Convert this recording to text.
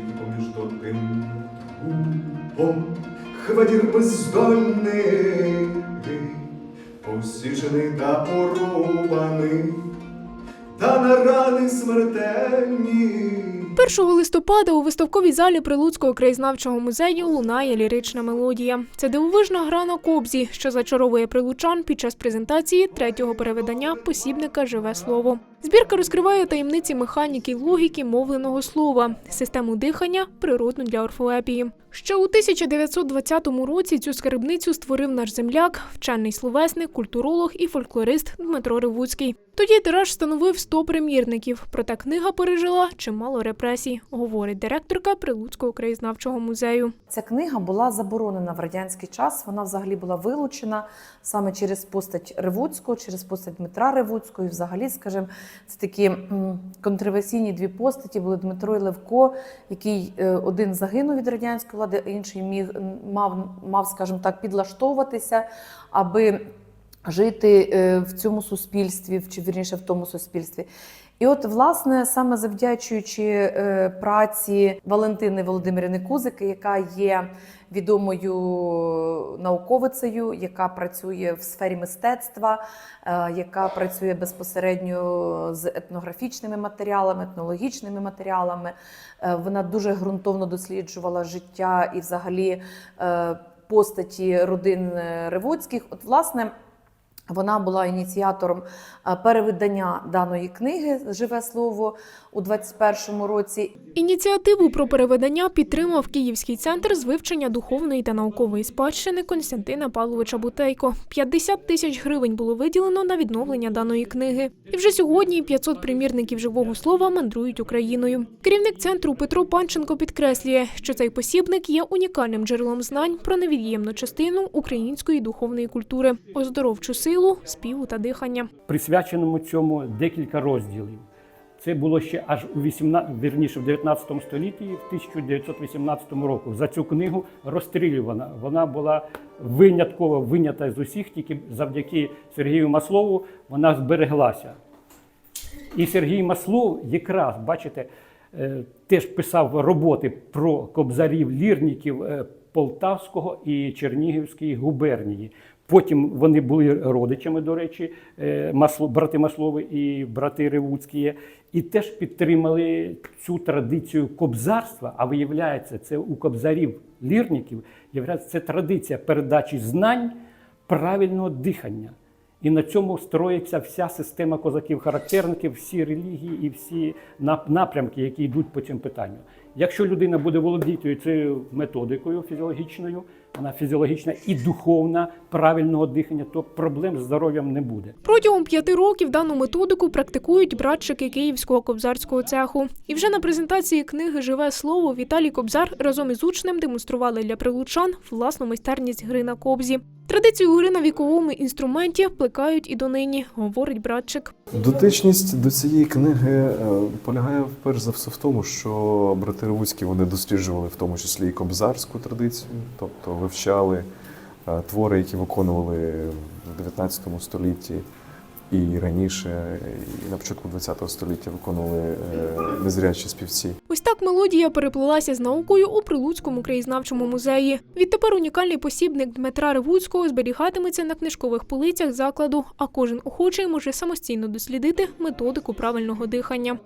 поміж тим губом хвадір бездольний, посічений та порубаний, та на рани смертельні. 1 листопада у виставковій залі Прилуцького краєзнавчого музею лунає лірична мелодія. Це дивовижна гра на кобзі, що зачаровує прилучан під час презентації третього перевидання посібника Живе слово. Збірка розкриває таємниці механіки логіки мовленого слова, систему дихання, природну для орфоепії. Ще у 1920 році цю скарбницю створив наш земляк, вчений словесник, культуролог і фольклорист Дмитро Ривуцький. Тоді тираж становив 100 примірників, проте книга пережила чимало репресій, говорить директорка Прилуцького краєзнавчого музею. Ця книга була заборонена в радянський час. Вона взагалі була вилучена саме через постать Ревуцького, через постать Дмитра Ревуцького. І взагалі, скажімо, це такі контроверсійні дві постаті були Дмитро і Левко, який е, один загинув від радянської влади, інший міг мав, мав, скажімо так, підлаштовуватися, аби жити е, в цьому суспільстві, чи вірніше в тому суспільстві. І от, власне, саме завдячуючи е, праці Валентини Володимирівни Кузики, яка є відомою науковицею, яка працює в сфері мистецтва, е, яка працює безпосередньо з етнографічними матеріалами, етнологічними матеріалами. Вона дуже ґрунтовно досліджувала життя і, взагалі, постаті родин Ревуцьких. От, власне. Вона була ініціатором е, перевидання даної книги Живе слово у 21-му році. Ініціативу про переведення підтримав Київський центр з вивчення духовної та наукової спадщини Константина Павловича Бутейко. 50 тисяч гривень було виділено на відновлення даної книги. І вже сьогодні 500 примірників живого слова мандрують Україною. Керівник центру Петро Панченко підкреслює, що цей посібник є унікальним джерелом знань про невід'ємну частину української духовної культури, оздоровчу силу, співу та дихання. присвяченому цьому декілька розділів. Це було ще аж у 18, вірніше, в 19 столітті, в 1918 році. За цю книгу розстрілювана. Вона була винятково винята з усіх, тільки завдяки Сергію Маслову вона збереглася. І Сергій Маслов якраз, бачите, е, теж писав роботи про кобзарів лірників е, Полтавського і Чернігівської губернії. Потім вони були родичами, до речі, е, брати Маслови і брати Ревуцькі, і теж підтримали цю традицію кобзарства. А виявляється, це у кобзарів лірників це традиція передачі знань правильного дихання. І на цьому строїться вся система козаків-характерників, всі релігії і всі напрямки, які йдуть по цьому питанню. Якщо людина буде володіти цією методикою фізіологічною, вона фізіологічна і духовна, правильного дихання, то проблем з здоров'ям не буде. Протягом п'яти років дану методику практикують братчики Київського кобзарського цеху. І вже на презентації книги Живе слово Віталій Кобзар разом із учнем демонстрували для прилучан власну майстерність гри на кобзі. Традицію гри на віковому інструменті плекають і донині, говорить братчик. Дотичність до цієї книги е, полягає перш за все в тому, що брати Ревуцькі вони досліджували в тому числі і кобзарську традицію, тобто вивчали е, твори, які виконували в 19 столітті і раніше, і на початку ХХ століття виконували е, незрячі співці. Ось так мелодія переплилася з наукою у Прилуцькому краєзнавчому музеї. Відтепер унікальний посібник Дмитра Ревуцького зберігатиметься на книжкових полицях закладу, а кожен охочий може самостійно дослідити методику правильного дихання.